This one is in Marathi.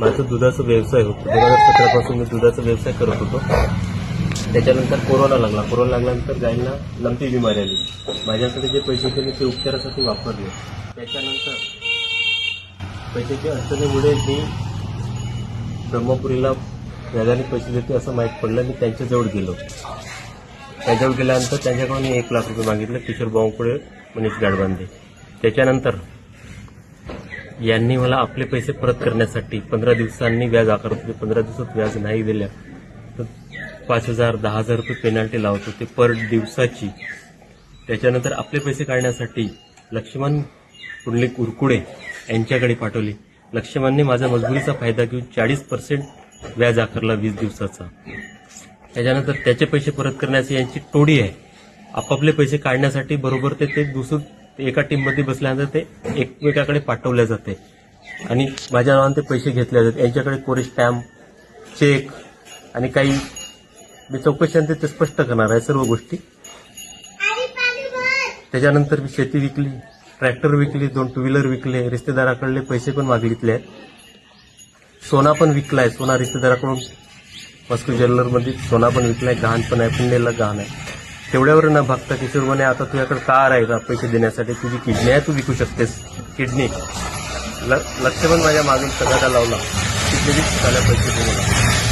माझं दुधाचा व्यवसाय होतो. दोन हजार सतरापासून मी दुधाचा व्यवसाय करत होतो. त्याच्यानंतर कोरोना लागला. कोरोना लागल्यानंतर गायींना लंपी बिमारी आली. माझ्याकडे जे पैसे होते मी ते उपचारासाठी वापरले. त्याच्यानंतर पैशाच्या अडचणीमुळे मी ब्रह्मपुरीला व्याजाने पैसे देते असं माहीत पडलं. मी त्यांच्याजवळ गेलो. त्याच्यावर गेल्यानंतर त्यांच्याकडून मी एक लाख रुपये मागितले. किशोर बावकुळे मनीष गाडबांधे त्याच्यानंतर यांनी मला आपले पैसे परत करण्यासाठी पंधरा दिवसांनी व्याज आकारत होते. पंधरा दिवसात व्याज नाही दिल्या. तर पाच हजार दहा हजार रुपये पेनाल्टी लावत होते पर दिवसाची. त्याच्यानंतर आपले पैसे काढण्यासाठी लक्ष्मण पुंडलिक उरकुडे यांच्याकडे पाठवले. लक्ष्मणने माझा मजबुरीचा फायदा घेऊन चाळीस पर्सेंट व्याज आकारला वीस दिवसाचा. त्याच्यानंतर त्याचे पैसे परत करण्याची यांची टोळी आहे. आपापले पैसे काढण्यासाठी बरोबर ते ते दुसरं ते एका टीममध्ये बसल्यानंतर ते एकमेकाकडे पाठवले जाते. आणि माझ्या नावाने ते पैसे घेतले जातात. यांच्याकडे कोरी स्टॅम्प चेक आणि काही मी चौकशी ते स्पष्ट करणार आहे सर्व गोष्टी. त्याच्यानंतर मी शेती विकली ट्रॅक्टर विकली दोन टू व्हीलर विकले रिश्तेदाराकडले पैसे पण मागितले. आहेत सोना पण विकलाय. सोना रिश्तेदाराकडून मस्को ज्वेलरमध्ये सोना पण विकलाय. गहाण पण आहे. पुण्याला गहाण आहे. तेवढ्यावर न भागता किशोर म्हणे आता तुझ्याकडे कार आहे का पैसे देण्यासाठी? तुझी किडनी आहे तू विकू शकतेस. किडनी. ल- लक्ष पण माझ्या मागून सगळ्याला लावला. किडनी झाल्या पैसे देऊ